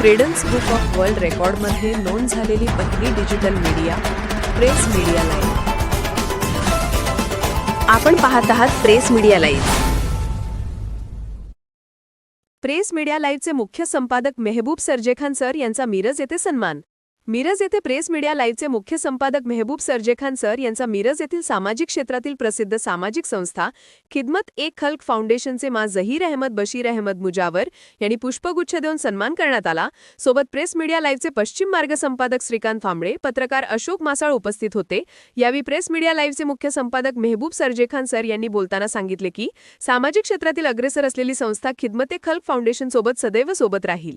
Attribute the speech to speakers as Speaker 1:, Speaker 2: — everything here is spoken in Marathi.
Speaker 1: क्रेडन्स बुक ऑफ वर्ल्ड रेकॉर्डमध्ये नोंद झालेली पहिली digital media press media live
Speaker 2: आपण पाहत आहात press media live
Speaker 1: press media लाईव्हचे मुख्य संपादक मेहबूब सरजेखान सर यांचा मिरज येथे सन्मान. मिरज येथे प्रेस मीडिया लाईव्हचे मुख्य संपादक मेहबूब सरजेखान सर यांचा मिरज येथील सामाजिक क्षेत्रातील प्रसिद्ध सामाजिक संस्था खिदमत एक खल्क फाउंडेशनचे मा झहीर अहमद बशीर अहमद मुजावर यांनी पुष्पगुच्छ देऊन सन्मान करण्यात आला. सोबत प्रेस मीडिया लाईव्हचे पश्चिम मार्ग संपादक श्रीकांत फांबळे पत्रकार अशोक मासाळ उपस्थित होते. यावेळी प्रेस मीडिया लाईव्हचे मुख्य संपादक मेहबूब सरजेखान सर यांनी बोलताना सांगितले की सामाजिक क्षेत्रातील अग्रेसर असलेली संस्था खिदमते खल्क फाउंडेशन सोबत सदैव सोबत राहील.